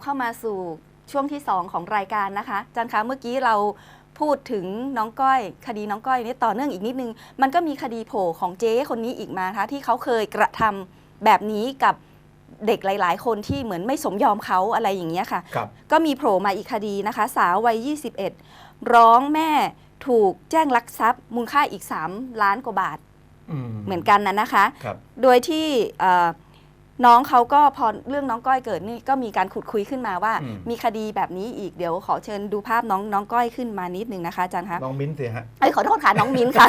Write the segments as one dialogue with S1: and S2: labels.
S1: กลับเข้ามาสู่ช่วงที่ 2 ของรายการนะคะอาจารย์คะเมื่อกี้เราพูดถึงน้องก้อย คดีน้องก้อยนี่ต่อเนื่องอีกนิดนึง มันก็มีคดีโผล่ของเจ๊คนนี้อีกมานะคะที่เขาเคยกระทำแบบนี้กับเด็กหลาย ๆ คนที่เหมือนไม่สมยอมเขาอะไรอย่างเงี้ยค่ะ
S2: ครับ
S1: ก็มีโผล่มาอีกคดีนะคะ สาววัย 21 ร้องแม่ถูกแจ้งลักทรัพย์ มูลค่าอีก 3 ล้านกว่าบาท
S2: อืม
S1: เหมือนกันนะนะคะ
S2: ครับ
S1: โดยที่เอ่อ น้องเขาก็พอเรื่องน้องก้อยเกิดนี่ก็มีการขุดคุยขึ้นมาว่า
S2: อืม
S1: มีคดีแบบนี้อีกเดี๋ยวขอเชิญดูภาพน้องน้องก้อยขึ้นมานิดนึงนะคะอาจารย์คะ
S2: น้องมิ้นสิฮะ
S1: เอ้ยขอโทษค่ะน้องมิ้นค่ะ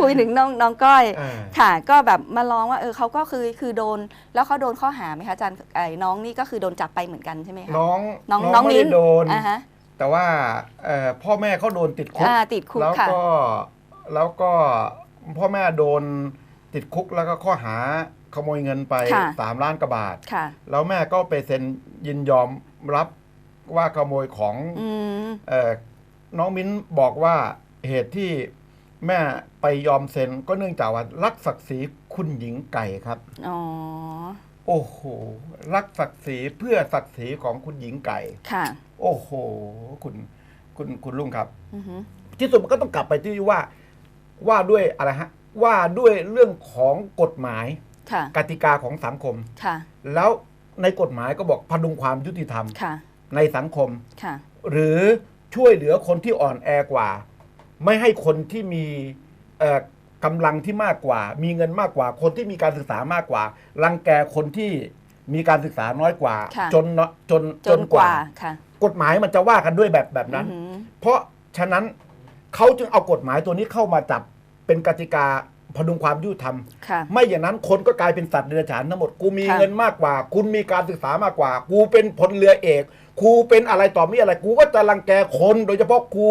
S1: คุยถึงน้องน้องก้อย
S2: เออ
S1: ค่ะก็แบบมาร้องว่าเออเขาก็คือคือโดนแล้วเขาโดนข้อหาไหมคะอาจารย์ไอ้น้องนี่ก็คือโดนจับไปเหมือนกันใช่ไหมคะ
S2: น้อง
S1: น้องน้อง
S2: ไม่
S1: มิ้
S2: ได้
S1: น
S2: โดน
S1: อ่าฮะ
S2: แต่ว่าเอ่อพ่อแม่เขาโดนติดคุก
S1: อ่าติดคุก
S2: แล้ว
S1: ค่ะ
S2: ก็แล้วก็พ่อแม่โดนติดคุกแล้วก็ข้อหา ขโมยเงินไป
S1: ค่ะ
S2: สามล้านกว่าบาท
S1: ค่ะ
S2: แล้วแม่ก็ไปเซ็นยินยอมรับว่าขโมยของ
S1: อืม
S2: เอ่อน้องมิ้นบอกว่าเหตุที่แม่ไปยอมเซ็นก็เนื่องจากว่ารักศักดิ์ศรีคุณหญิงไก่ครับ
S1: อ๋อ
S2: โอ้โห รักศักดิ์ศรีเพื่อศักดิ์ศรีของคุณหญิงไก่
S1: ค่ะ
S2: โอ้โห คุณคุณคุณลุงครับ
S1: อือฮึ
S2: ที่สุดมันก็ต้องกลับไปที่ว่าว่าด้วยอะไรฮะว่าด้วยเรื่องของกฎหมาย
S1: ค่ะ
S2: กติกาของสังคม
S1: ค่ะ
S2: แล้วในกฎหมายก็บอกพดุงความยุติธรรม
S1: ค่ะ
S2: ในสังคม
S1: ค่ะ
S2: หรือช่วยเหลือคนที่อ่อนแอกว่า ไม่ให้คนที่มีเอ่อกำลังที่มากกว่า มีเงินมากกว่า คนที่มีการศึกษามากกว่า รังแกคนที่มีการศึกษาน้อยกว่า
S1: ค่ะ
S2: จนเนอะจน
S1: จนกว่าค่ะ
S2: กฎหมายมันจะว่ากันด้วยแบบแบบนั้น
S1: อือหือ
S2: เพราะฉะนั้นเขาจึงเอากฎหมายตัวนี้เข้ามาจับเป็นกติกา พดุงความยุติธรรม
S1: ค่ะ
S2: ไม่อย่างนั้นคนก็กลายเป็นสัตว์เดรัจฉานทั้งหมดกูมี
S1: ค่ะ
S2: เงินมากกว่า คุณมีการศึกษามากกว่า กูเป็นพลเรือเอกกูเป็นอะไรต่อมีอะไร กูก็จะรังแกคน โดยเฉพาะกู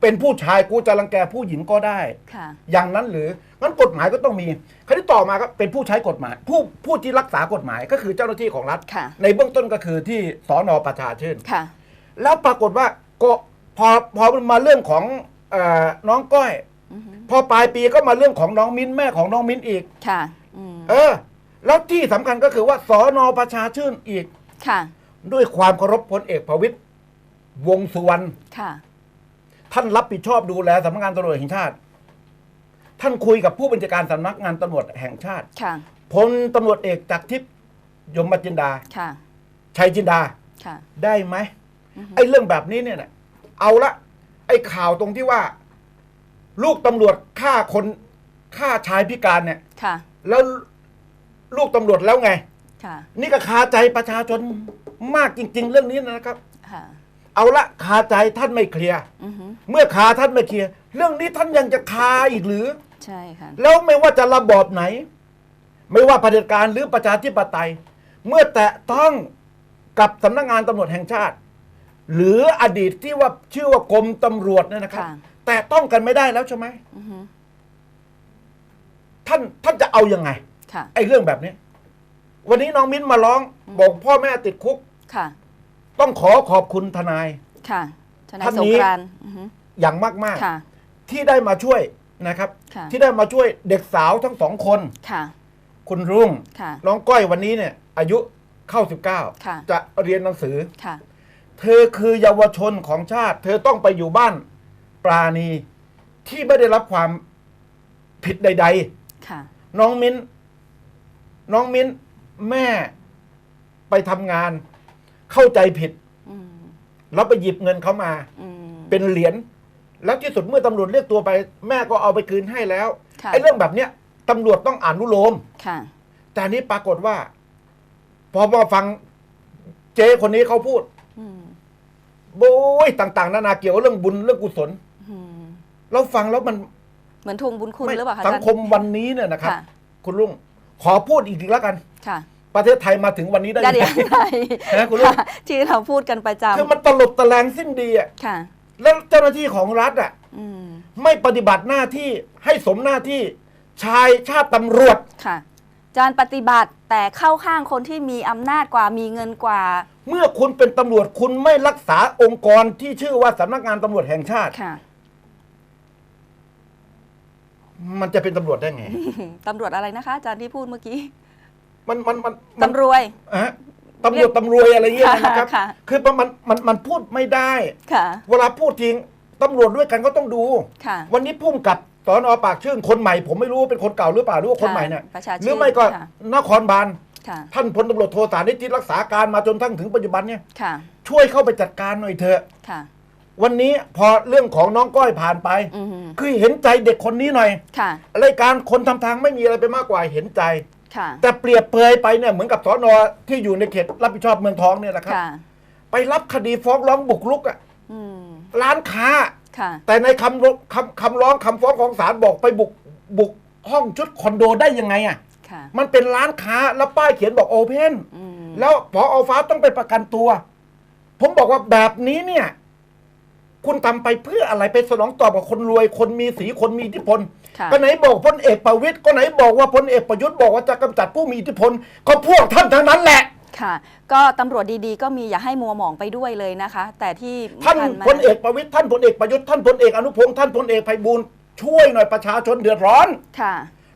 S2: เป็นผู้ชายกูจะรังแกผู้หญิงก็ได้
S1: ค่ะ
S2: อย่างนั้นหรืองั้นกฎหมายก็ต้องมีคราวที่ต่อมาก็เป็นผู้ใช้กฎหมาย ผู้ผู้ที่รักษากฎหมายก็คือเจ้าหน้าที่ของรัฐ
S1: ค่ะ
S2: ในเบื้องต้นก็คือที่สอนอประชาชื่น
S1: ค่ะ
S2: แล้วปรากฏว่าก็พอพอมันมาเรื่องของเออน้องก้อย
S1: อือหือ
S2: พอปลายปีก็มาเรื่องของน้องมิ้นแม่ของน้องมิ้นอีก
S1: ค่ะอืม
S2: เออ แล้วที่สำคัญก็คือว่าสอนอประชาชื่นอีก
S1: ค่ะ
S2: ด้วยความเคารพพลเอกประวิตยวงษ์สุวรรณ
S1: ค่ะ
S2: ท่านรับผิดชอบดูแลสำนักงานตำรวจแห่งชาติ ท่านคุยกับผู้บัญชาการสำนักงานตำรวจแห่งชาติ
S1: ค่ะ
S2: พลตำรวจเอกจากทิพย์ยมจินดา
S1: ค่ะ
S2: ชัยจินดา
S1: ค่ะ
S2: ได้ไหม
S1: อือฮึ
S2: ไอ้เรื่องแบบนี้เนี่ยนะเอาละไอ้ข่าวตรงที่ว่า ลูกตำรวจฆ่าคนฆ่าชายพิการเนี่ย
S1: ค่ะ
S2: แล้วลูกตำรวจแล้วไง
S1: ค่ะ
S2: นี่ก็คาใจประชาชนมากจริง ๆ เรื่องนี้นะครับ
S1: ค่ะ
S2: เอาละคาใจท่านไม่เคลียร์
S1: อือหือ
S2: เมื่อคาท่านไม่เคลียร์เรื่องนี้ท่านยังจะคาอีกหรือ
S1: ใช่ค่ะ
S2: แล้วไม่ว่าจะระบอบไหน ไม่ว่าเผด็จการหรือประชาธิปไตย เมื่อแตะต้องกับสำนักงานตำรวจแห่งชาติ หรืออดีตที่ว่าชื่อว่ากรมตำรวจเนี่ยนะครับ
S1: ค่ะ
S2: แต่ต้องกันไม่ได้แล้วใช่ไหม
S1: อือหือ
S2: ท่านท่านจะเอาอยัางไง
S1: ค่ะ
S2: ไอ้เรื่องแบบนี้ วันนี้น้องมิ้นมาร้องบอกพ่อแม่ติดคุก
S1: ค่ะ
S2: ต้องขอขอบคุณทนาย
S1: ค่ะทนาย
S2: ท่าน
S1: สง
S2: นี้
S1: กรานต์อือหือ
S2: อย่างมาก
S1: ค่ะ
S2: ๆ ที่ได้มาช่วยนะครับ
S1: ค่ะ
S2: ที่ได้มาช่วยเด็กสาวทั้งสองคน
S1: ค่ะ
S2: คุณรุ่ง
S1: ค่ะ
S2: น้องก้อยวันนี้เนี่ย อายุเข้า
S1: ค่ะ
S2: 19 จะเรียนหนังสือ
S1: ค่ะ
S2: เธอคือเยาวชนของชาติ เธอต้องไปอยู่บ้าน ปราณีที่ไม่ได้รับความผิดใด
S1: ค่ะ
S2: ๆ น้องมิ้น น้องมิ้น แม่ไปทำงาน เข้าใจผิด
S1: อืม
S2: แล้วไปหยิบเงินเขามา
S1: อืม
S2: เป็นเหรียญแล้วที่สุดเมื่อตำรวจเรียกตัวไป แม่ก็เอาไปคืนให้แล้ว
S1: ค่ะ
S2: ไอ้เรื่องแบบเนี้ยตำรวจต้องอ่านุโลม
S1: ค่ะ
S2: แต่อันนี้ปรากฏว่า พอมาฟังเจ๊คนนี้เขาพูด
S1: อืม
S2: โอ้ยต่าง ๆ นานาเกี่ยวกับเรื่องบุญเรื่องกุศล
S1: อืม
S2: เราฟังแล้วมัน
S1: เหมือนทวงบุญคุณ
S2: ไม่
S1: หรือเปล่าคะ
S2: สั
S1: อางจารย์
S2: คมวันนี้เนี่ยนะครับ
S1: ค่ะ
S2: คุณลุงขอพูดอีกทีแล้วกัน
S1: ค่ะ
S2: ประเทศไทยมาถึงวันนี้ได้
S1: ได้
S2: ยัง
S1: เดี๋ยว
S2: ไง
S1: ได้
S2: นะคุณลุง
S1: ค่ะที่เราพูดกันประจ
S2: คือมันตลบตะแลงสิ้นดีอะำ
S1: ค่ะ
S2: แล้วเจ้าหน้าที่ของรัฐอะ
S1: อืม
S2: ไม่ปฏิบัติหน้าที่ให้สมหน้าที่ชายชาติตำรวจ
S1: ค่ะอาจารย์ปฏิบัติแต่เข้าข้างคนที่มีอำนาจกว่ามีเงินกว่า
S2: เมื่อคุณเป็นตำรวจคุณไม่รักษาองค์กรที่ชื่อว่าสำนักงานตำรวจแห่งชาติ
S1: ค่ะ
S2: มันจะเป็นตำรวจได้ไง
S1: ตำรวจอะไรนะคะอาจารย์ที่พูดเมื่อกี้
S2: มันมันมันมัน
S1: ตำรวจ
S2: ฮะตำรวจตำรวยอะไรเงี้ย
S1: ค่ะ
S2: นะครับ
S1: ค่ะ
S2: คือมันมันมันพูดไม่ได้
S1: ค่ะ
S2: เวลาพูดจริงตำรวจด้วยกันก็ต้องดู
S1: ค่ะ
S2: วันนี้พุ่มกับสอนอปากชื่นคนใหม่ ผมไม่รู้ว่าเป็นคนเก่าหรือเปล่าหรือว่าคนใหม่เนี่ย
S1: ประชาชื่น
S2: หรือไม่ก็
S1: ค่ะ
S2: นครบาล
S1: ค่ะ
S2: ท่านพลตำรวจโทสานิจิตรักษาการมาจนทั้งถึงปัจจุบันเนี่ย
S1: ค่ะ
S2: ช่วยเข้าไปจัดการหน่อยเถอะ
S1: ค่ะ
S2: วันนี้พอเรื่องของน้องก้อยผ่านไป
S1: อือฮึ
S2: คือเห็นใจเด็กคนนี้หน่อย
S1: ค่ะ
S2: รายการคนทำทางไม่มีอะไรไปมากกว่าเห็นใจ
S1: ค่ะ
S2: แต่เปรียบเปรยไปเนี่ยเหมือนกับสอนอที่อยู่ในเขตรับผิดชอบเมืองทองเนี่ยนะครับ
S1: ค่ะ
S2: ไปรับคดีฟ้องร้องบุกรุกอะ
S1: อืม
S2: ร้านค้า
S1: ค่ะ
S2: แต่ในคำร้องคำคำร้องคำฟ้องของศาลบอกไปบุกบุกห้องชุดคอนโดได้ยังไงอะ
S1: ค่ะ
S2: มันเป็นร้านค้าแล้วป้ายเขียนบอกโอเพน
S1: อืม
S2: แล้วพออฟ้าต้องไปประกันตัว ผมบอกว่าแบบนี้เนี่ย คุณทำไปเพื่ออะไรไปสนองตอบกับคนรวย คนมีสีคนมีอิทธิพล
S1: ค่ะ
S2: ก็ไหนบอกพลเอกประวิตยก็ไหนบอกว่าพลเอกประยุทธ์บอกว่าจะกำจัดผู้มีอิทธิพล ก็พวกท่านทั้งนั้นแหละ
S1: ค่ะ ก็ตำรวจดีๆ ก็มีอย่าให้มัวหมองไปด้วยเลยนะคะ แต่ที่
S2: ท่าน
S1: ผ่ม
S2: พลเอกประวิตยท่านพลเอกประยุทธ์ท่านพลเอกอนุพงศ์ท่านพลเอกไพบูลย์ช่วยหน่อยประชาชนเดือดร้อน
S1: ค่ะ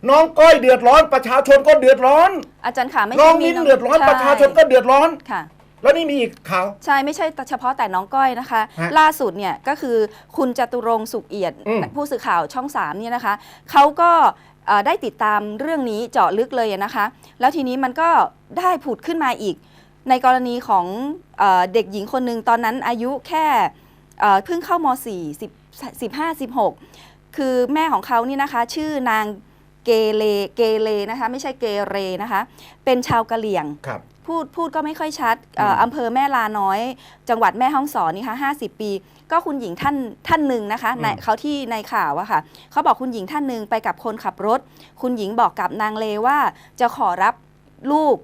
S2: น้องก้อยเดือดร้อนประชาชนก็เดือดร้อน
S1: อาจารย์ค่ะไม่
S2: น้
S1: ใช่
S2: อง
S1: มี
S2: มิ้นเดือดร้อน
S1: ใป
S2: ระชาชนก็เดือดร้อน
S1: ค่ะ
S2: แล้วนี่มีอีกข่าว
S1: ใช่ไม่ใช่เฉพาะแต่น้องก้อยนะคะ
S2: ฮะ
S1: ล่าสุดเนี่ยก็คือคุณจตุรงค์สุขเอียด
S2: อืม
S1: ผู้สื่อข่าวช่องสามเนี่ยนะคะเขาก็เอ่อได้ติดตามเรื่องนี้เจาะลึกเลยนะคะ แล้วทีนี้มันก็ได้ผุดขึ้นมาอีก ในกรณีของเออเด็กหญิงคนหนึ่งตอนนั้นอายุแค่เอ่อเพิ่งเข้าม .4 10 15 16 คือแม่ของเขานี่นะคะ ชื่อนางเกเลเกเลนะคะ ไม่ใช่เกเรนะคะ เป็นชาวกะเหรี่ยง
S2: ครับ
S1: พูดพูดก็ไม่ค่อยชัดเอ่อ
S2: อืม
S1: อำเภอแม่ลาน้อย จังหวัดแม่ฮ่องสอนนี่ค่ะห้าสิบปี ก็คุณหญิงท่านท่านหนึ่งนะคะในเขาที่ในข่าวอะค่ะเขาบอกคุณหญิงท่านหนึ่งไปกับคนขับรถ คุณหญิงบอกกับนางเลว่าจะขอรับลูก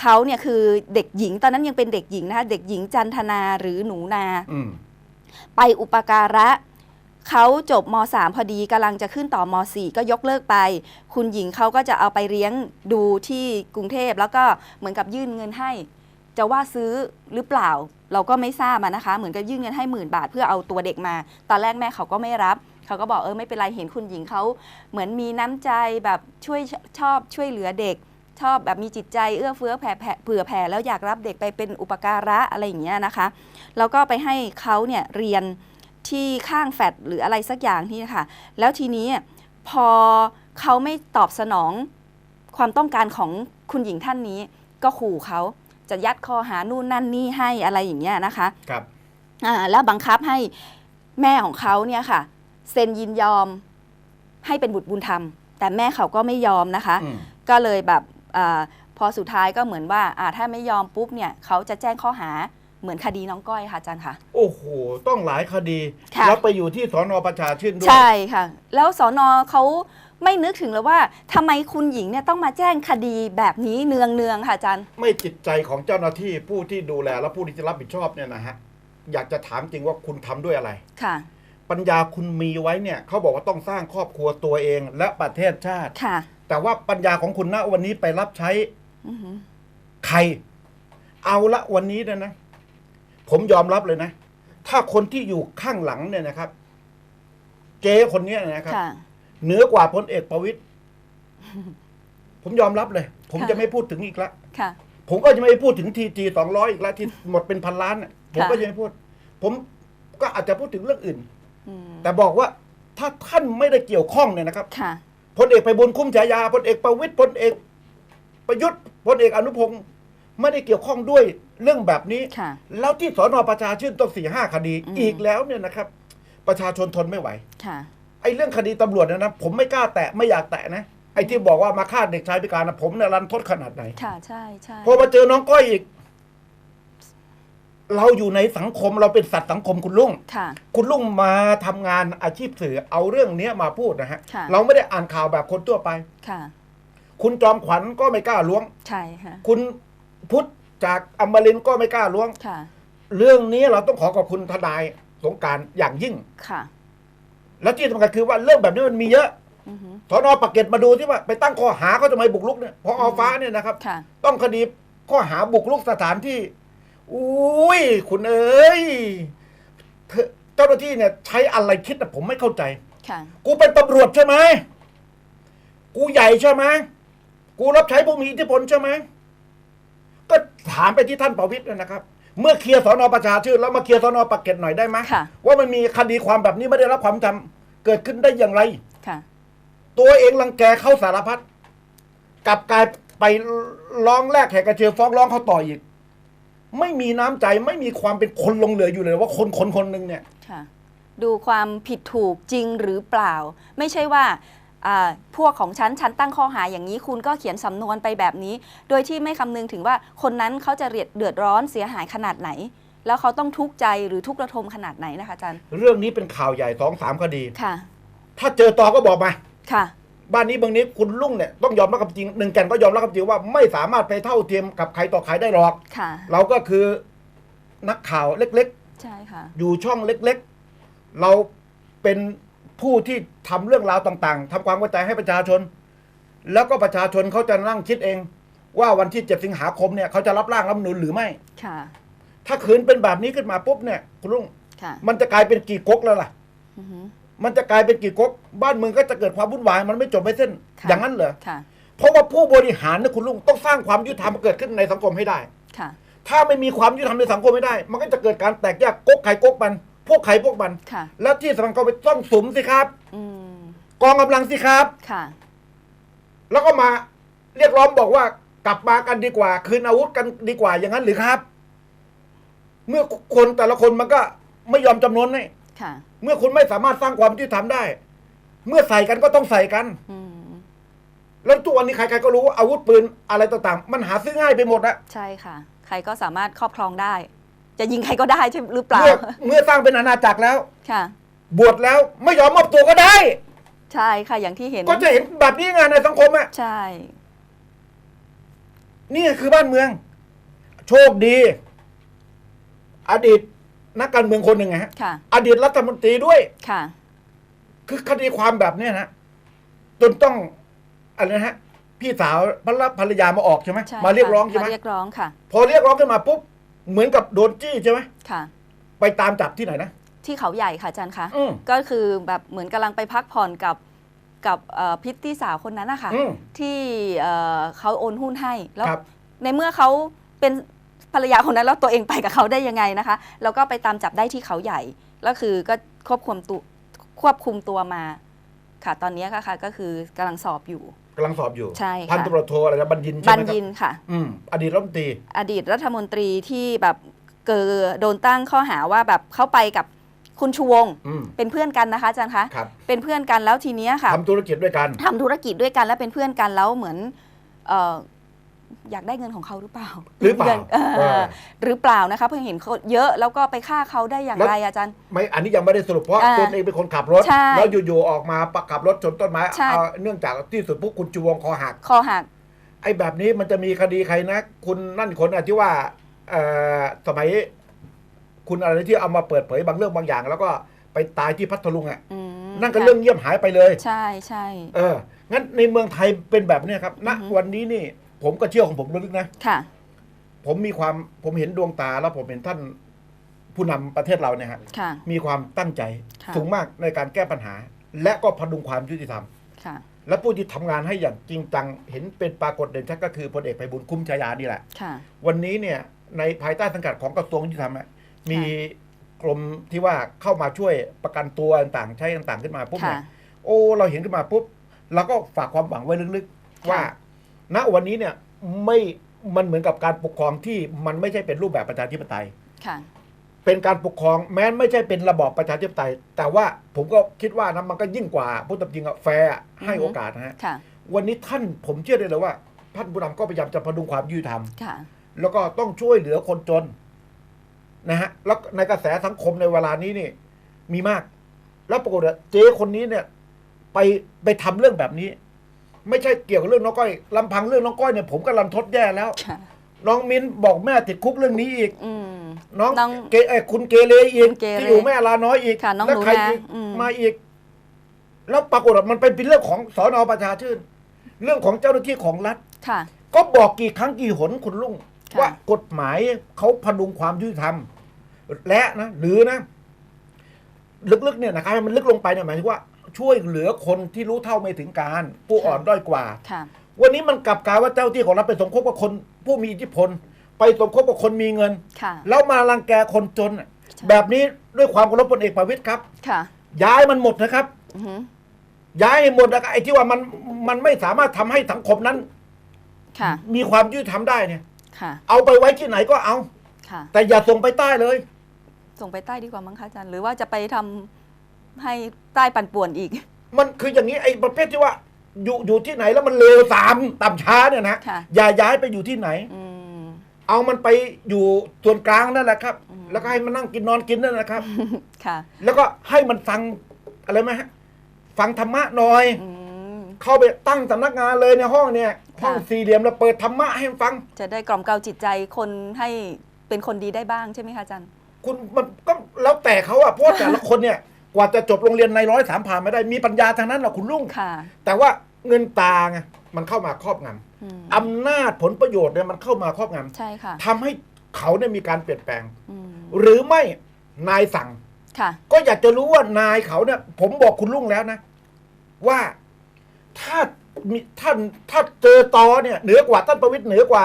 S1: เขาเนี่ยคือเด็กหญิง ตอนนั้นยังเป็นเด็กหญิงนะคะเด็กหญิงจันทนาหรือหนูนา
S2: อืม
S1: ไปอุปการะ เขาจบม .3 พอดีกำลังจะขึ้นต่อม .4 ก็ยกเลิกไป คุณหญิงเขาก็จะเอาไปเลี้ยงดูที่กรุงเทพแล้วก็เหมือนกับยื่นเงินให้ จะว่าซื้อหรือเปล่า เราก็ไม่ทราบนะคะ เหมือนกับยื่นเงินให้หมื่นบาทเพื่อเอาตัวเด็กมา ตอนแรกแม่เขาก็ไม่รับเขาก็บอกเออไม่เป็นไรเห็นคุณหญิงเขาเหมือนมีน้ำใจแบบช่วยชอบช่วยเหลือเด็กชอบแบบมีจิตใจเอื้อเฟื้อแผ่แผ่เผื่อแผ่แล้วอยากรับเด็กไปเป็นอุปการะอะไรอย่างเงี้ยนะคะ แล้วก็ไปให้เขาเนี่ยเรียน ที่ข้างแฟดหรืออะไรสักอย่างที่ค่ะ แล้วทีนี้พอเขาไม่ตอบสนองความต้องการของคุณหญิงท่านนี้ ก็ขู่เขาจะยัดคอหานู่นนั่นนี่ให้อะไรอย่างเงี้ยนะคะ
S2: ครับ
S1: อ่าแล้วบังคับให้แม่ของเขาเนี่ยค่ะเซ็นยินยอมให้เป็นบุตรบุญธรรม แต่แม่เขาก็ไม่ยอมนะคะ
S2: อืม
S1: ก็เลยแบบอาพอสุดท้ายก็เหมือนว่าอ่าถ้าไม่ยอมปุ๊บเนี่ยเขาจะแจ้งข้อหา เหมือนคดีน้องก้อยค่ะอาจารย์ค่ะ
S2: โอ้โห ต้องหลายคดี
S1: ค่ะ
S2: แล้วไปอยู่ที่สอนอประชาชื่นด้วย
S1: ใช่ค่ะ แล้วสอนอเขาไม่นึกถึงเลยว่าทำไมคุณหญิงเนี่ยต้องมาแจ้งคดีแบบนี้เนืองเนืองๆค่ะอาจารย์
S2: ไม่จิตใจของเจ้าหน้าที่ผู้ที่ดูแลและผู้ที่จะรับผิดชอบเนี่ยนะฮะ อยากจะถามจริงว่าคุณทำด้วยอะไร
S1: ค่ะ
S2: ปัญญาคุณมีไว้เนี่ยเขาบอกว่าต้องสร้างครอบครัวตัวเองและประเทศชาติ
S1: ค่ะ
S2: แต่ว่าปัญญาของคุณณวันนี้ไปรับใช้
S1: อือหือ
S2: ใคร เอาละวันนี้เนี่ยนะ ผมยอมรับเลยนะ ถ้าคนที่อยู่ข้างหลังเนี่ยนะครับ เจ๊คนเนี้ยนะครับ
S1: ค่ะ
S2: เหนือกว่าพลเอกประวิตยผมยอมรับเลย ผม
S1: ค่ะ
S2: จะไม่พูดถึงอีกละ
S1: ค่ะ
S2: ผมก็จะไม่พูดถึงทีจีสองร้อยอีกแล้วที่หมดเป็นพันล้านน่ะผมก็
S1: ค่ะ
S2: จะไม่พูด ผมก็อาจจะพูดถึงเรื่องอื่น
S1: อืม
S2: แต่บอกว่าถ้าท่านไม่ได้เกี่ยวข้องเนี่ยนะครับ
S1: ค่ะ
S2: พลเอกไปบุญคุ้มฉายาพลเอกประวิตยพลเอก ประยุทธ์พลเอกอนุพงศ์ไม่ได้เกี่ยวข้องด้วย เรื่องแบบนี้
S1: ค่ะ
S2: แล้วที่สอนอประชาชื่นต้องสี่ห้าคดี
S1: อืม
S2: อีกแล้วเนี่ยนะครับ ประชาชนทนไม่ไหว
S1: ค่ะ
S2: ไอ้เรื่องคดีตำรวจเนยนะผมไม่กล้าแตะไม่อยากแตะนะไอ้ที่บอกว่ามาฆ่าเด็กชายพิการนะผมเนี่ยรันทดขนาดไหน
S1: ค่ะ ใช่ใช่
S2: พอมาเจอน้องก้อยอีก เราอยู่ในสังคมเราเป็นสัตว์สังคมคุณลุง
S1: ค่ะ
S2: คุณลุงมาทำงานอาชีพสื่อเอาเรื่องเนี้ยมาพูดนะฮะ
S1: ค่ะ
S2: เราไม่ได้อ่านข่าวแบบคนทั่วไป
S1: ค่ะ
S2: คุณจอมขวัญก็ไม่กล้าล้วง
S1: ใช่ค่ะ
S2: คุณพุทธ จากอมรินทร์ก็ไม่กล้าล้วง
S1: ค่ะ
S2: เรื่องนี้เราต้องขอขอบคุณทนายสงกรารอย่างยิ่ง
S1: ค่ะ
S2: และที่สำคัญคือว่าเรื่องแบบนี้มันมีเยอะ
S1: อือหือ
S2: สอนอปากเกร็ดมาดูที่ว่าไปตั้งข้อหาเขาทำไมบุกรุกเนี่ยพออฟ้าเนี่ยนะครับ
S1: ค่ะ
S2: ต้องคดีข้อหาบุกรุกสถานที่ อุ้ย คุณเอ้ยเธอเจ้าหน้าที่เนี่ย ใช้อะไรคิดนะผมไม่เข้าใจ
S1: ค่ะ
S2: กูเป็นตำรวจใช่ไหม กูใหญ่ใช่ไหม กูรับใช้ผู้มีอิทธิพลใช่ไหม ก็ถามไปที่ท่านประวิตรนะครับ เมื่อเคลียร์สอนอประชาชื่นแล้วมาเคลียร์สอนอปากเกร็ดหน่อยได้ไหม
S1: ค่ะ
S2: ว่ามันมีคดีความแบบนี้ไม่ได้รับความธรรมเกิดขึ้นได้อย่างไร
S1: ค่ะ
S2: ตัวเองรังแกเข้าสารพัดกลับกลายไปร้องแลกแหกกระเชือฟ้องร้องเขาต่ออีก ไม่มีน้ำใจไม่มีความเป็นคนลงเหลืออยู่เลยว่าคนคนคนหนึ่งเนี่ย
S1: ค่ะ ดูความผิดถูกจริงหรือเปล่า ไม่ใช่ว่าอ่า พวกของฉันฉันตั้งข้อหาอย่างนี้ คุณก็เขียนสำนวนไปแบบนี้ โดยที่ไม่คำนึงถึงว่าคนนั้นเขาจะเดือดเดือดร้อนเสียหายขนาดไหน แล้วเขาต้องทุกข์ใจหรือทุกข์ระทมขนาดไหนนะคะอาจารย์
S2: เรื่องนี้เป็นข่าวใหญ่สองสามคดี
S1: ค่ะ
S2: ถ้าเจอต่อก็บอกมา
S1: ค่ะ
S2: บ้านนี้บางนี้คุณลุงเนี่ยต้องยอมรับกับจริงหนึ่งแก่นก็ยอมรับกับจริงว่าไม่สามารถไปเท่าเทียมกับใครต่อใครได้หรอก
S1: ค่ะ
S2: เราก็คือนักข่าวเล็ก
S1: ใช่ค่ะ
S2: ๆอยู่ช่องเล็กๆ เราเป็น ผู้ที่ทำเรื่องราวต่าง ๆทำความเข้าใจให้ประชาชน แล้วก็ประชาชนเขาจะนั่งคิดเอง ว่าวันที่ 7 สิงหาคมเนี่ยเขาจะรับร่างรัฐธรรมนูญหรือไม่
S1: ค่ะ
S2: ถ้าคืนเป็นแบบนี้ขึ้นมาปุ๊บเนี่ย คุณลุง
S1: ค่ะ
S2: มันจะกลายเป็นกี่ก๊กแล้วล่ะ
S1: อือหือ
S2: มันจะกลายเป็นกี่ก๊กบ้านเมืองก็จะเกิดความวุ่นวาย มันไม่จบไม่สิ้น
S1: ค่ะ
S2: อย่างนั้นเหรอ
S1: ค่ะ
S2: เพราะว่าผู้บริหารนะคุณลุงต้องสร้างความยุติธรรมเกิดขึ้นในสังคมให้ได้
S1: ค่ะ
S2: ถ้าไม่มีความยุติธรรมในสังคมไม่ได้ มันก็จะเกิดการแตกแยกก๊กใครก๊กมัน พวกใครพวกมัน
S1: ค่ะ
S2: แล้วที่สำคัญก็ไปต้องสุมสิครับ
S1: อืม
S2: กองกำลังสิครับ
S1: ค่ะ
S2: แล้วก็มาเรียกร้องบอกว่ากลับมากันดีกว่า คืนอาวุธกันดีกว่าอย่างนั้นหรือครับ เมื่อคนแต่ละคนมันก็ไม่ยอมจำนวนนี่
S1: ค่ะ
S2: เมื่อคุณไม่สามารถสร้างความยุติธรรมได้ เมื่อใส่กันก็ต้องใส่กัน
S1: อืม
S2: แล้วทุกวันนี้ใครๆก็รู้ว่าอาวุธปืนอะไรต่างๆ มันหาซื้อง่ายไปหมดอะ
S1: ใช่ค่ะ ใครก็สามารถครอบครองได้ จะยิงใครก็ได้ใช่หรือเปล่า
S2: เมื่อเมื่อสร้างเป็นอาณาจักรแล้ว
S1: ค่ะ
S2: บวชแล้วไม่ยอมมอบตัวก็ได้
S1: ใช่ค่ะอย่างที่เห็น
S2: ก็จะเห็นแบบนี้ไงในสังคมอะ
S1: ใช่
S2: นี่คือบ้านเมือง โชคดี อดีตนักการเมืองคนหนึ่งไงฮะ
S1: ค่ะ
S2: อดีตรัฐมนตรีด้วย
S1: ค่ะ
S2: คือคดีความแบบเนี้ยนะจนต้องอะไรนะฮะ พี่สาวภรรภรรยามาออกใช่ไหม
S1: ใช่
S2: มาเรียกร้อง
S1: ค่ะ
S2: ใช่ไหม
S1: มาเรียกร้องค่ะ
S2: พอเรียกร้องขึ้นมาปุ๊บ เหมือนกับโดนจี้ใช่ไหม
S1: ค่ะ
S2: ไปตามจับที่ไหนนะ
S1: ที่เขาใหญ่ค่ะอาจารย์คะ
S2: อืม
S1: ก็คือแบบเหมือนกำลังไปพักผ่อนกับกับเอ่อพิตตี้สาวคนนั้นนะคะ
S2: อืม
S1: ที่เอ่อเขาโอนหุ้นให้แล้ว
S2: ครับ
S1: ในเมื่อเขาเป็นภรรยาคนนั้นแล้วตัวเองไปกับเขาได้ยังไงนะคะ แล้วก็ไปตามจับได้ที่เขาใหญ่แล้วคือก็ควบคุมตัวควบคุมตัวมาค่ะ ตอนนี้ค่ะค่ะก็คือกำลังสอบอยู่
S2: กำลังสอบอยู่
S1: ใช่ค่ะ
S2: พันตำรวจโทอะไรนะบัญญินใช่
S1: บั
S2: ไห
S1: ญ
S2: มครับ
S1: ญินค่ะ
S2: อืมอดีตรัฐมนตรี
S1: อดีตรัฐมนตรีที่แบบเกิดโดนตั้งข้อหาว่าแบบเข้าไปกับคุณชูวงศ์
S2: อืม
S1: เป็นเพื่อนกันนะคะอาจารย์คะ
S2: ครับ
S1: เป็นเพื่อนกันแล้วทีเนี้ยค่ะ
S2: ทำธุรกิจด้วยกัน
S1: ทำธุรกิจด้วยกันแล้วเป็นเพื่อนกันแล้วเหมือนเอ่อ อยากได้เงินของเขาหรือเปล่า
S2: หรือเปล่า
S1: เออ
S2: เออ
S1: หรือเปล่านะคะเพิ่งเห็นเขาเยอะแล้วก็ไปฆ่าเขาได้อย่าง
S2: แล้ว
S1: ไรอาจารย์
S2: ไม่อันนี้ยังไม่ได้สรุปเพราะ
S1: อ่า
S2: ตนเองเป็นคนขับรถ
S1: ใช่
S2: แล้วอยู่ๆออกมาปะขับรถชนต้นไม้
S1: ใช่
S2: เอาเนื่องจากที่สุดพวกคุณจูวงคอหัก
S1: คอหัก
S2: ไอ้แบบนี้มันจะมีคดีใครนะ คุณนั่นคนอะที่ว่าเอ่อสมัย คุณอะไรที่เอามาเปิดเผยบางเรื่องบางอย่าง แล้วก็ไปตายที่พัทลุงอะ
S1: อืม
S2: นั่นก็
S1: ค่ะ
S2: เรื่องเงียบหายไปเลย
S1: ใช่ใช่
S2: เออ งั้นในเมืองไทยเป็นแบบเนี้ยครับ ณ
S1: อือฮึ
S2: วันนี้นี่ ผมก็เชื่อของผมลึกๆนะ
S1: ค่ะ
S2: ผมมีความผมเห็นดวงตาแล้วผมเห็นท่านผู้นำประเทศเราเนี่ยฮะ
S1: ค่ะ
S2: มีความตั้งใจ
S1: ค่ะ
S2: สูงมากในการแก้ปัญหา และก็พดุงความยุติธรรม
S1: ค่ะ
S2: และผู้ที่ทำงานให้อย่างจริงจัง เห็นเป็นปรากฏเด่นชัดก็คือพลเอกไพบุญคุ้มชายานี่แหละ
S1: ค่ะ
S2: วันนี้เนี่ยในภายใต้สังกัดของกระทรวงยุติธรรมอะมีกรมที่ว่าเข้ามาช่วยประกันตัวต่างๆใช้ต่างๆขึ้นมาปุ๊บ
S1: ค่ะ
S2: เนี่ยโอ้เราเห็นขึ้นมาปุ๊บเราก็ฝากความหวังไว้ลึกๆ
S1: ค่ะ
S2: ว่า ณวันนี้เนี่ยไม่มันเหมือนกับการปกครองที่มันไม่ใช่เป็นรูปแบบประชาธิปไตย
S1: ค่ะ
S2: เป็นการปกครองแม้ไม่ใช่เป็นระบอบประชาธิปไตย แต่ว่าผมก็คิดว่านะมันก็ยิ่งกว่าพูดตามจริงอะแฟร์อะให้
S1: อือฮึ
S2: โอกาสนะฮะ
S1: ค่ะ
S2: วันนี้ท่านผมเชื่อได้เลยว่าท่านผู้นำก็พยายามจะพดุงความยุติธรรม
S1: ค่ะ
S2: แล้วก็ต้องช่วยเหลือคนจนนะฮะแล้วในกระแสสังคมในเวลานี้นี่ มีมาก แล้วปรากฏว่าเจ๊คนนี้เนี่ย ไปไปทำเรื่องแบบนี้ ไม่ใช่เกี่ยวกับเรื่องน้องก้อยลำพังเรื่องน้องก้อยเนี่ยผมก็ลันทดแย่แล้ว
S1: ค่ะ
S2: น้องมิ้นบอกแม่ติดคุกเรื่องนี้อีก
S1: อืม
S2: น้อง
S1: น้อง
S2: เกเอ้ยคุณเกเรอีก
S1: เกเร
S2: ที่อยู่แม่ลาน้อยอีก
S1: ค่ะน้อง
S2: แล้วใคร
S1: หนูนา
S2: อีก
S1: อืม
S2: มาอีก แล้วปรากฏว่ามันเป็นเรื่องของสอนอประชาชื่น เรื่องของเจ้าหน้าที่ของรัฐ
S1: ค่ะ
S2: ก็บอกกี่ครั้งกี่หนคุณลุง
S1: ค่ะ
S2: ว่ากฎหมายเขาพดุงความยุติธรรม และนะ หรือนะ ลึกๆเนี่ยนะครับให้มันลึกลงไปเนี่ยหมายถึงว่า ช่วยเหลือคนที่รู้เท่าไม่ถึงการ ผู้อ่อนด้อยกว่า
S1: ค่ะ
S2: วันนี้มันกลับกลายว่าเจ้าที่ของรัฐเป็นสงคบกับคนผู้มีอิทธิพล ไปสมคบกับคนมีเงิน
S1: ค่ะ
S2: แล้วมารังแกคนจนน่ะ
S1: ใช่
S2: แบบนี้ด้วยความเคารพพลเอกประวิตยครับ
S1: ค่ะ
S2: ย้ายมันหมดนะครับ
S1: อือหือ
S2: ย้ายให้หมดนะครับไอ้ที่ว่ามันมันไม่สามารถทำให้สังคมนั้น
S1: ค่ะ
S2: มีความยุติธรรมได้เนี่ย
S1: ค่ะ
S2: เอาไปไว้ที่ไหนก็เอา
S1: ค่ะ
S2: แต่อย่าส่งไปใต้เลย
S1: ส่งไปใต้ดีกว่ามั้งคะอาจารย์ หรือว่าจะไปทำ ให้ใต้ปั่นป่วนอีก
S2: มันคืออย่างนี้ไอ้ประเภทที่ว่า อยู่อยู่ที่ไหนแล้วมันเลวสามต่ำช้าเนี่ยนะ
S1: ค่ะ
S2: อย่าย้ายไปอยู่ที่ไหน
S1: อืม
S2: เอามันไปอยู่ส่วนกลางนั่นแหละครับ
S1: อืม
S2: แล้วก็ให้มันนั่งกินนอนกินนั่นแหละครับ
S1: ค่ะ
S2: แล้วก็ให้มันฟังอะไรไหมฮะฟังธรรมะหน่อย
S1: อืม
S2: เข้าไปตั้งสำนักงานเลยในห้องเนี่ย
S1: ค่ะ
S2: ห้องสี่เหลี่ยมแล้วเปิดธรรมะให้มันฟัง
S1: จะได้กล่อมเกลาจิตใจคนให้เป็นคนดีได้บ้างใช่ไหมคะอาจารย์
S2: คุณมันก็แล้วแต่เขาอะเพราะว่าแต่ละคนเนี่ย กว่าจะจบโรงเรียนในร้อยสามผ่านไม่ได้มีปัญญาทางนั้นแหละคุณลุง
S1: ค่ะ
S2: แต่ว่าเงินตาไงมันเข้ามาครอบงำ
S1: อืม
S2: อำนาจผลประโยชน์เนี่ยมันเข้ามาครอบง
S1: ใช่ค่ะำ
S2: ทำให้เขาเนี่ยมีการเปลี่ยนแปลง
S1: อืม
S2: หรือไม่นายสั่ง
S1: ค่ะ
S2: ก็อยากจะรู้ว่านายเขาเนี่ย ผมบอกคุณลุงแล้วนะ ว่าถ้ามีท่านถ้าเจอตอเนี่ยเหนือกว่าท่านประวิตรเหนือกว่า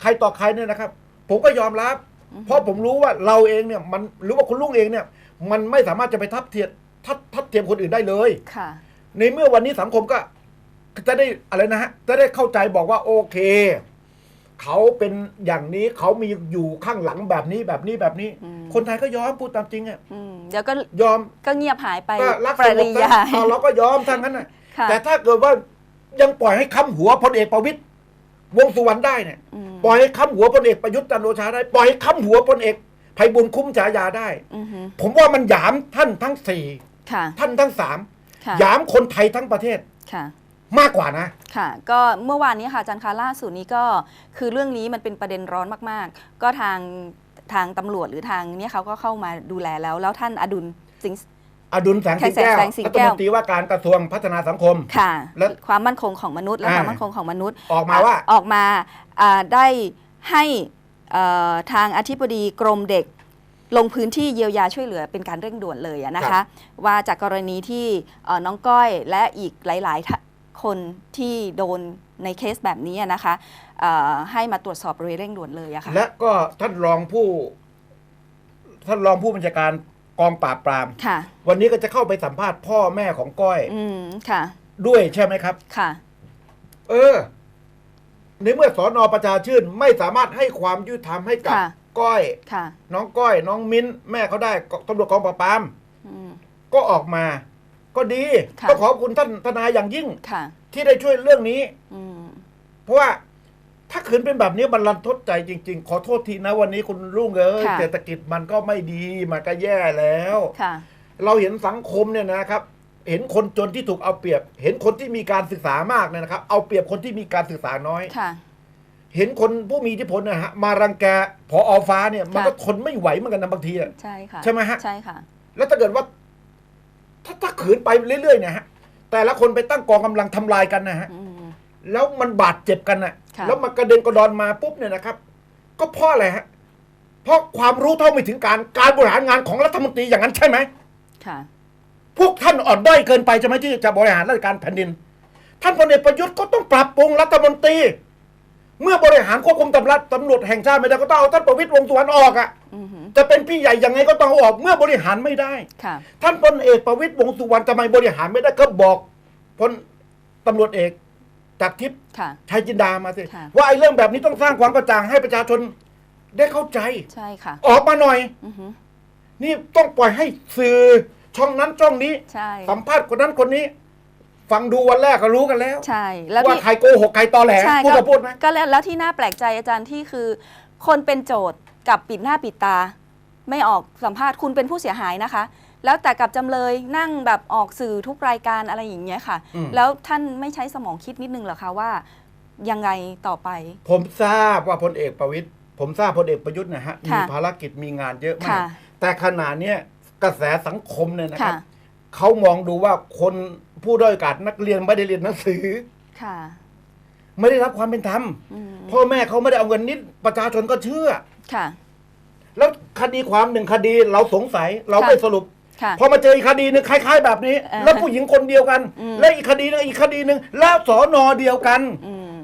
S2: ใครต่อใครเนี่ยนะครับ ผมก็ยอมรับ
S1: อืม
S2: เพราะผมรู้ว่าเราเองเนี่ย มันหรือว่าคุณลุงเองเนี่ย มันไม่สามารถจะไปทับเทียมทับทับเทียมคนอื่นได้เลย
S1: ค่ะ
S2: ในเมื่อวันนี้สังคมก็ จะได้อะไรนะฮะ จะได้เข้าใจบอกว่าโอเค เขาเป็นอย่างนี้เขามีอยู่ข้างหลังแบบนี้แบบนี้แบบนี้
S1: อืม
S2: คนไทยก็ยอมพูดตามจริงอะ
S1: อืมเดี๋ยวก็
S2: ยอม
S1: ก็เงียบหายไป
S2: ก็รัก
S1: ป
S2: สงบ
S1: ริ
S2: ซะ
S1: ยาย
S2: เอาเราก็ยอมทั้งนั้นน่ะ
S1: ค่ะ
S2: แต่ถ้าเกิดว่ายังปล่อยให้ค้ำหัวพลเอกประวิตยวงษ์สุวรรณได้เนี่ย
S1: อืม
S2: ปล่อยให้ค้ำหัวพลเอกประยุทธ์จันทร์โอชาได้ ปล่อยให้ค้ำหัวพลเอก ไพบุญคุ้มฉายาได้
S1: อือหือ
S2: ผมว่ามันหยามท่านทั้งสี่
S1: ค่ะ
S2: ท่านทั้งสาม
S1: ค่ะ
S2: หยามคนไทยทั้งประเทศ
S1: ค่ะ
S2: มากกว่านะ
S1: ค่ะ ก็เมื่อวานนี้ค่ะอาจารย์คะล่าสุดนี้ก็คือเรื่องนี้มันเป็นประเด็นร้อนมากๆ ก็ทางทางตำรวจหรือทางเนี่ยเขาก็เข้ามาดูแลแล้ว แล้วท่านอดุลสิงห์
S2: อดุลแสงสิงแก้ว
S1: แสงสิง
S2: รั
S1: แก้
S2: ฐ
S1: ว
S2: มนตรีว่าการกระทรวงพัฒนาสังคม
S1: ค่ะ
S2: แล้ว
S1: ความมั่นคงของมนุษย์และ
S2: อ่า
S1: ความมั่นคงของมนุษย์
S2: ออกมาว่า
S1: ออกมาอ่าได้ให้เอ่อ ทางอธิบดีกรมเด็กลงพื้นที่เยียวยาช่วยเหลือเป็นการเร่งด่วนเลยอะนะ
S2: ครั
S1: คะ
S2: บ
S1: ว่าจากกรณีที่เอ่อน้องก้อยและอีกหลายๆท่าคนที่โดนในเคสแบบนี้อะนะคะเอ่อให้มาตรวจสอบโดยเร่งด่วนเลยอะค่ะ
S2: และก็ท่านรองผู้ ท่านรองผู้บัญชาการกองปราบปราม
S1: ค่ะ
S2: วันนี้ก็จะเข้าไปสัมภาษณ์พ่อแม่ของก้อย
S1: อืมค่ะ
S2: ด้วยใช่ไหมครับ
S1: ค่ะ
S2: เออ ในเมื่อสอนอประชาชื่นไม่สามารถให้ความยุติธรรมให้กับ
S1: ค่ะ
S2: ก้อย
S1: ค่ะ
S2: น้องก้อย น้องมิ้น แม่เขาได้ตำรวจกองปราบปราม
S1: อืม
S2: ก็ออกมา ก็ดี
S1: ค่ะ
S2: ก็ขอบคุณท่านทนายอย่างยิ่ง
S1: ค่ะ
S2: ที่ได้ช่วยเรื่องนี้
S1: อืม
S2: เพราะว่าถ้าขืนเป็นแบบนี้มันรันทดใจจริง ๆ ขอโทษทีนะวันนี้คุณรุ่งเอ้ย
S1: ค่ะ
S2: เศรษฐกิจมันก็ไม่ดีมันก็แย่แล้ว
S1: ค่ะ
S2: เราเห็นสังคมเนี่ยนะครับ เห็นคนจนที่ถูกเอาเปรียบ เห็นคนที่มีการศึกษามากเนี่ยนะครับ เอาเปรียบคนที่มีการศึกษาน้อย
S1: ค่ะ
S2: เห็นคนผู้มีอิทธิพลนะฮะมารังแกพออฟ้าเนี่ยมันก็
S1: ค่ะ
S2: ทนไม่ไหวเหมือนกันนะบางทีอะ
S1: ใช่ค่ะ
S2: ใช่ไหมฮะ
S1: ใช่ค่ะ
S2: แล้วถ้าเกิดว่า ถ้าถ้าขืนไปเรื่อยๆเนี่ยฮะ แต่ละคนไปตั้งกองกำลังทำลายกันนะฮะ
S1: อืม
S2: แล้วมันบาดเจ็บกันน่ะ
S1: ค่ะ
S2: แล้วมันกระเด็นกระดอนมาปุ๊บเนี่ยนะครับ ก็เพราะอะไรฮะ เพราะความรู้เท่าไม่ถึงการ การบริหารงานของรัฐมนตรีอย่างนั้นใช่ไหม
S1: ค่ะ
S2: พวกท่านอ่อนด้อยเกินไปใช่ไหมที่จะบริหารราชการแผ่นดิน ท่านพลเอกประยุทธ์ก็ต้องปรับปรุงรัฐมนตรี เมื่อบริหารควบคุมตำรวจตำรวจแห่งชาติไม่ได้ก็ต้องเอาท่านประวิตรวงษ์สุวรรณออกอะ
S1: อือหือ
S2: จะเป็นพี่ใหญ่ยังไงก็ต้องเอาออกเมื่อบริหารไม่ได้
S1: ค่ะ
S2: ท่านพลเอกประวิตรวงษ์สุวรรณทำไมบริหารไม่ได้ก็บอกพลตำรวจเอกจากทิพย์
S1: ค่ะ
S2: ชัยจินดามาสิ
S1: ค่ะ
S2: ว่าไอ้เรื่องแบบนี้ต้องสร้างความกระจ่างให้ประชาชนได้เข้าใจ
S1: ใช่ค่ะ
S2: ออกมาหน่อย
S1: อือหือ
S2: นี่ต้องปล่อยให้สื่อ ช่องนั้นช่องนี้
S1: ใช่
S2: สัมภาษณ์คนนั้นคนนี้ ฟังดูวันแรกก็รู้กันแล้ว
S1: ใช่ แล้ว
S2: ว่า
S1: ที่
S2: ใครโกหกใครตอแหล
S1: ใช่
S2: พูด
S1: ก็
S2: ก็พูดไหม
S1: ก็แล้วแล้วที่น่าแปลกใจอาจารย์ที่คือ คนเป็นโจทย์กับปิดหน้าปิดตา ไม่ออกสัมภาษณ์คุณเป็นผู้เสียหายนะคะ แล้วแต่กับจำเลยนั่งแบบออกสื่อทุกรายการอะไรอย่างเงี้ยค่ะ
S2: อืม
S1: แล้วท่านไม่ใช้สมองคิดนิดนึงเหรอคะว่า ยังไงต่อไป
S2: ผมทราบว่าพลเอกประวิตยผมทราบพลเอกประยุทธ์นะฮะ
S1: ค่ะ
S2: มีภารกิจมีงานเยอะมาก
S1: ค่ะ
S2: แต่ขณะเนี้ย กระแสสังคมเนี่ยนะค
S1: ค่ะ
S2: รับเขามองดูว่าคนผู้ด้อยโอกาสนักเรียนไม่ได้เรียนหนังสือ
S1: ค่ะ
S2: ไม่ได้รับความเป็นธรรม
S1: อืม
S2: พ่อแม่เขาไม่ได้เอาเงินนิดประชาชนก็เชื่อ
S1: ค่ะ
S2: แล้วคดีความหนึ่งคดีเราสงสัยเรา
S1: ค่ะ
S2: ไม่สรุป
S1: ค่ะ
S2: พอมาเจออีกคดีหนึ่งคล้าย ๆ แบบนี้
S1: เออ
S2: แล้วผู้หญิงคนเดียวกัน
S1: อืม
S2: และอีกคดีหนึงอีกคดีหนึ่งแล้วสอนอเดียวกัน
S1: อืม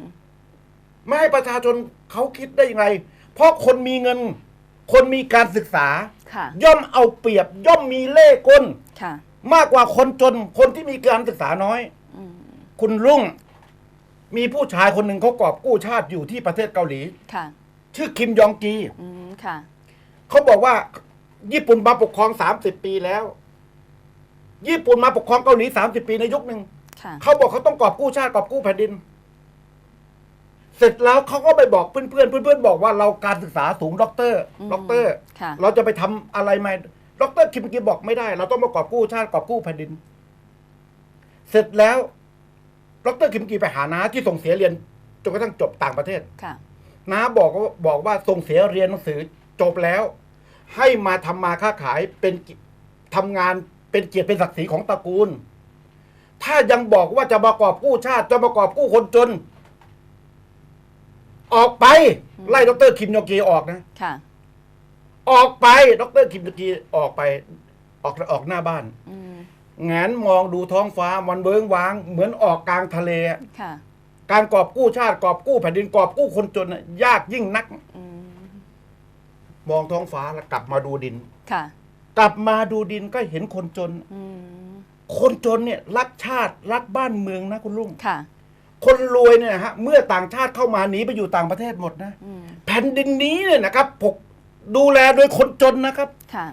S2: ไม่ให้ประชาชนเขาคิดได้ยังไง เพราะคนมีเงิน คนมีการศึกษา
S1: ค่ะ
S2: ย่อมเอาเปรียบย่อมมีเล่ห์กล
S1: ค่ะ
S2: มากกว่าคนจนคนที่มีการศึกษาน้อย
S1: อืม
S2: คุณรุ่งมีผู้ชายคนหนึ่งเขากอบกู้ชาติอยู่ที่ประเทศเกาหลี
S1: ค่ะ
S2: ชื่อคิมยองกี
S1: อืมค่ะ
S2: เขาบอกว่า ญี่ปุ่นมาปกครองสามสิบปีแล้ว ญี่ปุ่นมาปกครองเกาหลีสามสิบปีในยุคหนึ่ง
S1: ค่ะ
S2: เขาบอกเขาต้องกอบกู้ชาติกอบกู้แผ่นดิน เสร็จแล้วเขาก็ไปบอกเพื่อนเพื่อนๆเพื่อนๆบอกว่าเราการศึกษาสูงด็อกเตอร์
S1: อืม
S2: ด็อกเตอร์
S1: ค่ะ
S2: เราจะไปทำอะไรไหมด็อกเตอร์คิมกีบอกไม่ได้ เราต้องมากอบกู้ชาติกอบกู้แผ่นดิน เสร็จแล้วดรคิมกีไปหาน้าที่ส่งเสียเรียนจนกระทั่งจบต่างประเทศ
S1: ค่ะ
S2: น้าบอกว่าบอกว่าส่งเสียเรียนหนังสือจบแล้ว ให้มาทำมาค้าขายเป็นกิทำงานเป็นเกียรติเป็นศักดิ์ศรีของตระกูล ถ้ายังบอกว่าจะประกอบกู้ชาติจะประกอบกู้คนจน ออกไป ไล่ดรคิมยองกีออกนะ
S1: ค่ะ
S2: ออกไปดรคิมยองกีออกไป ออกออกหน้าบ้าน
S1: อืม
S2: แงนมองดูท้องฟ้ามันเบิงว้าง เหมือนออกกลางทะเลอะ
S1: ค่ะ
S2: การกอบกู้ชาติกอบกู้แผ่นดินกอบกู้คนจนน่ะยากยิ่งนัก
S1: อืม
S2: มองท้องฟ้าแล้วกลับมาดูดิน
S1: ค่ะ
S2: กลับมาดูดินก็เห็นคนจน
S1: อืม
S2: คนจนเนี่ยรักชาติรักบ้านเมืองนะคุณลุง
S1: ค่ะ
S2: คนรวยเนี่ยนะฮะเมื่อต่างชาติเข้ามาหนีไปอยู่ต่างประเทศหมดนะ
S1: อืม
S2: แผ่นดินนี้เนี่ยนะครับปกดูแลโดยคนจนนะครับ
S1: ค่ะ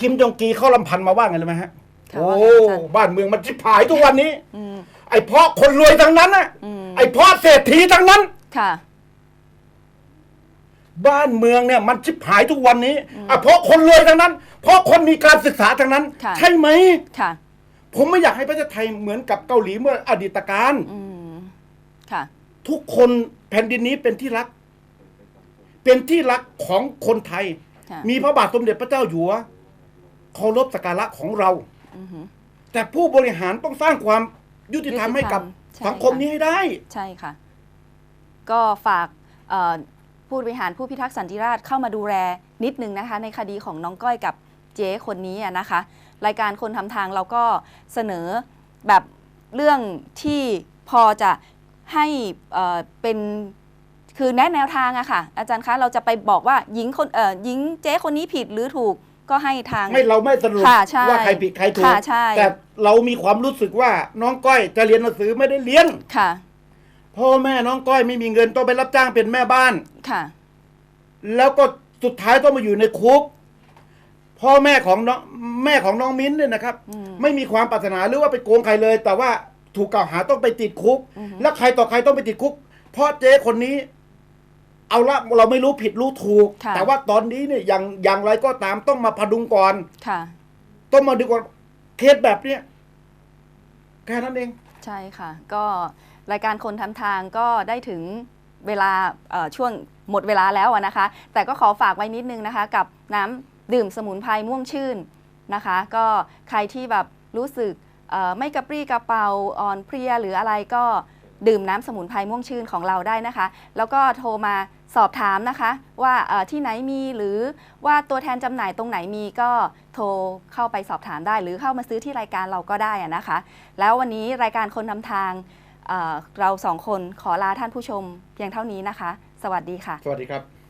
S2: คิมจองกีเข้าลำพันธ์มาว่าไงรู้ไหมฮะ
S1: ค่ะ
S2: โอ้
S1: ว่าไงอาจารย์
S2: บ้านเมืองมันชิบหายทุกวันนี้
S1: อืม
S2: ไอ้เพราะคนรวยทั้งนั้นน่ะ
S1: อืม
S2: ไอ้เพราะเศรษฐีทั้งนั้น
S1: ค่ะ
S2: บ้านเมืองเนี่ยมันชิบหายทุกวันนี้อะเพราะคนรวยทั้งนั้น เพราะคนมีการศึกษาทั้งนั้น
S1: ค่ะ
S2: ใช่ไหม
S1: ค่ะ
S2: ผมไม่อยากให้ประเทศไทยเหมือนกับเกาหลีเมื่ออดีตการ
S1: อืมค่ะ
S2: ทุกคนแผ่นดินนี้เป็นที่รัก เป็นที่รักของคนไทย
S1: ค่ะ
S2: มีพระบาทสมเด็จพระเจ้าอยู่หัวเคารพสักการะของเรา
S1: อือหือ
S2: แต่ผู้บริหารต้องสร้างความยุติธรรมให้กับ
S1: ยุติธรรมใช่
S2: สังคมนี้ให้ได้
S1: ใช่ค่ะ ก็ฝากเอ่อผู้บริหารผู้พิทักษ์สันติราษฎร์เข้ามาดูแลนิดนึงนะคะ ในคดีของน้องก้อยกับเจ๊คนนี้อะนะคะ รายการคนทำทางเราก็เสนอแบบเรื่องที่พอจะให้เอ่อเป็นคือแนะแนวทางอะค่ะ อาจารย์คะเราจะไปบอกว่าหญิงคนเอ่อหญิงเจ๊คนนี้ผิดหรือถูกก็ให้ทาง
S2: ไม่เราไม่สรุป
S1: ค่ะใช่
S2: ว่าใครผิดใครถูก
S1: ค่ะใช่
S2: แต่เรามีความรู้สึกว่าน้องก้อยจะเรียนหนังสือไม่ได้เรียน
S1: ค่ะ
S2: พ่อแม่น้องก้อยไม่มีเงินต้องไปรับจ้างเป็นแม่บ้าน
S1: ค่ะ
S2: แล้วก็สุดท้ายต้องมาอยู่ในคุก พ่อแม่ของน้องแม่ของน้องมิ้นท์เนี่ยนะครับ
S1: อืม
S2: ไม่มีความปรารถนาหรือว่าไปโกงใครเลย แต่ว่าถูกกล่าวหาต้องไปติดคุก
S1: อือฮึ
S2: แล้วใครต่อใครต้องไปติดคุก เพราะเจ๊คนนี้ เอาละเราไม่รู้ผิดรู้ถูก
S1: ค่ะ
S2: แต่ว่าตอนนี้เนี่ยอย่างอย่างไรก็ตามต้องมาพดุงก่อน
S1: ค่ะ
S2: ต้องมาดูก่อนเคสแบบเนี้ยแค่นั้นเอง
S1: ใช่ค่ะ ก็รายการคนทำทางก็ได้ถึงเวลาเอ่อช่วงหมดเวลาแล้วอะนะคะ แต่ก็ขอฝากไว้นิดนึงนะคะ กับน้ำ ดื่มสมุนไพรม่วงชื่นนะคะ ก็ใครที่แบบรู้สึกไม่กระปรี้กระเป๋าอ่อนเพลียหรืออะไรก็ดื่มน้ำสมุนไพรม่วงชื่นของเราได้นะคะ แล้วก็โทรมาสอบถามนะคะ ว่าที่ไหนมีหรือว่าตัวแทนจำหน่ายตรงไหนมีก็โทรเข้าไปสอบถามได้ หรือเข้ามาซื้อที่รายการเราก็ได้นะคะ แล้ววันนี้รายการคนนำทางเเราสองคนขอลาท่านผู้ชมเพียงเท่านี้นะคะ สวัสดีค่ะ
S2: สวัสดีครับ